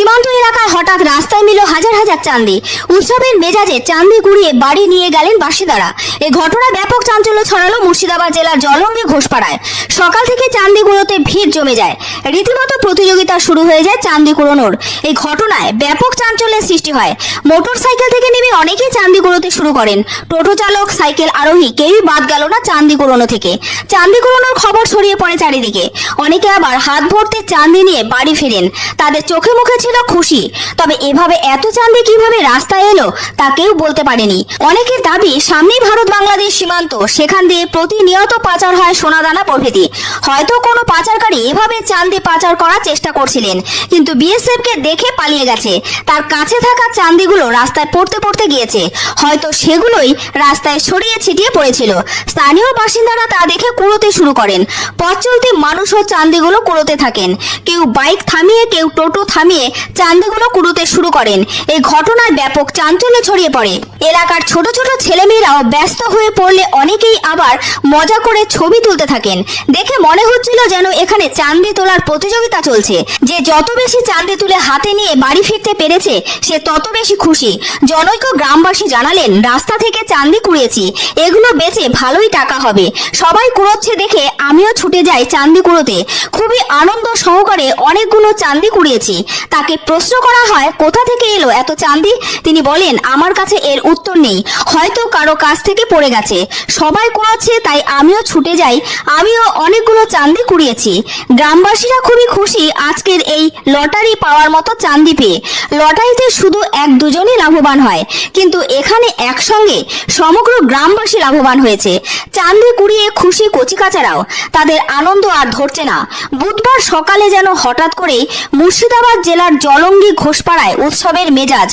সীমান্ত এলাকায় হঠাৎ রাস্তায় মিল হাজার হাজার চান্দি উৎসবের মেজাজে চান্দি কুড়িয়ে বাড়ি নিয়ে গেলেন বাসিন্দারা। এ ঘটনায় ব্যাপক চাঞ্চল্য ছড়ালো মুর্শিদাবাদ জেলার জলঙ্গি ঘোষপাড়ায়। সকাল থেকে চান্দি কুড়োতে ভিড় জমে যায়। রীতিমতো প্রতিযোগিতা শুরু হয়ে যায় চান্দি কুড়োনোর এই ঘটনায় ব্যাপক চাঞ্চল্যের সৃষ্টি হয়। মোটর সাইকেল থেকে নেমে অনেকেই চান্দি কুড়োতে শুরু করেন। টোটো চালক, সাইকেল আরোহী কেউই বাদ গেল না চান্দি কুড়োনো থেকে। চান্দি কুড়োনোর খবর ছড়িয়ে পড়ে চারিদিকে। অনেকে আবার হাত ভর্তি চান্দি নিয়ে বাড়ি ফেরেন। তাদের চোখে মুখে ছিল খুশি, তবে এভাবে এত চান্দি কীভাবে রাস্তায় এলো তা কেউ বলতে পারেনি। অনেকের দাবি, সামনেই ভারত বাংলাদেশ সীমান্ত, সেখান দিয়ে প্রতিনিয়ত পাচার হয় সোনাদানা প্রভৃতি। হয়তো কোনো পাচারকারী এভাবে চান্দি পাচার করার চেষ্টা করছিলেন, কিন্তু বিএসএফ কে দেখে পালিয়ে গেছে। তার কাছে থাকা চান্দিগুলো রাস্তায় পড়তে পড়তে গিয়েছে। হয়তো সেগুলোই রাস্তায় ছড়িয়ে ছিটিয়ে পড়েছিল। স্থানীয় বাসিন্দারা তা দেখে কুড়োতে শুরু করেন। পথ চলতি মানুষও চান্দিগুলো কুড়োতে থাকেন। কেউ বাইক থামিয়ে, কেউ টোটো থামিয়ে চান্দিগুলো কুড়োতে শুরু করেন। এই ঘটনায় ব্যাপক চাঞ্চল্য ছড়িয়ে পড়ে। এলাকার ছোট ছোট ছেলেমেয়েরাও ব্যস্ত হয়ে পড়লে অনেকেই আবার মজা করে ছবি তুলতে থাকেন। দেখে মনে হচ্ছিল যেন এখানে চান্দি তোলার প্রতিযোগিতা চলছে। যে যত বেশি চান্দি তুলে হাতে নিয়ে বাড়ি ফিরতে পেরেছে, সে তত বেশি খুশি। জনৈক গ্রামবাসী জানালেন, রাস্তা থেকে চান্দি কুড়িয়েছি এগুলো বেচে ভালোই টাকা হবে। সবাই কুড়োচ্ছে দেখে আমিও ছুটে যাই চান্দি কুড়োতে। খুবই আনন্দ সহকারে অনেকগুলো চান্দি কুড়িয়েছি। তাকে প্রশ্ন করা হয়, কোথা থেকে এলো এত চান্দি তিনি বলেন, আমার কাছে এর উত্তর নেই। হয়তো কারও কাছ থেকে পড়ে গেছে। সবাই কুড়াচ্ছে, তাই আমিও ছুটে যাই। আমিও অনেকগুলো চান্দি কুড়িয়েছি। গ্রামবাসীরা খুবই খুশি আজকের এই লটারি পাওয়ার মতো চান্দি পেয়ে। লটারিতে শুধু এক দুজনই লাভবান হয়, কিন্তু এখানে একসঙ্গে সমগ্র গ্রামবাসী লাভবান হয়েছে। চান্দি কুড়িয়ে খুশি কচিকাচারাও। তাদের আনন্দ আর ধরছে না। বুধবার সকালে যেন হঠাৎ করেই মুর্শিদাবাদ জেলার জলঙ্গি ঘোষপাড়ায় উৎসবের মেজাজ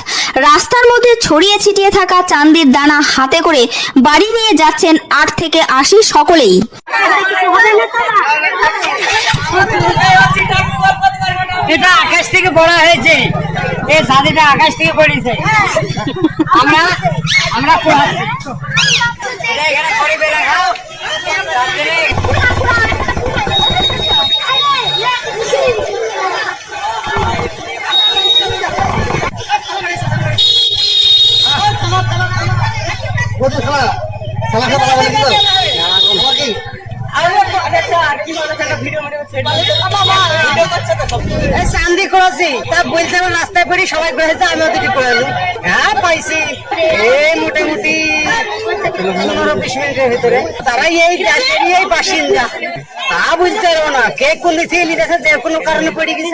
রাস্তার মধ্যে ছড়িয়ে ছিটিয়ে থাকা চান্দির দানা হাতে করে বাড়ি নিয়ে যাচ্ছেন আট থেকে আশি সকলেই এটা আকাশ থেকে পড়া হয়েছে এই শাড়িটা আকাশ থেকে পড়েছে আমরা আমরা পড়াচ্ছি চান্দি করেছি তা বলতে আমার রাস্তায় পড়ি সবাই করেছে আমি ওদিকে করে হ্যাঁ পাইছি এই মোটামুটি পনেরো বিশ মিনিটের ভিতরে তারাই এই এই বাসিন্দা তা বলতে পারব না কে কোন দিকে নিতেছে যে কোনো কারণে পড়ে গেছে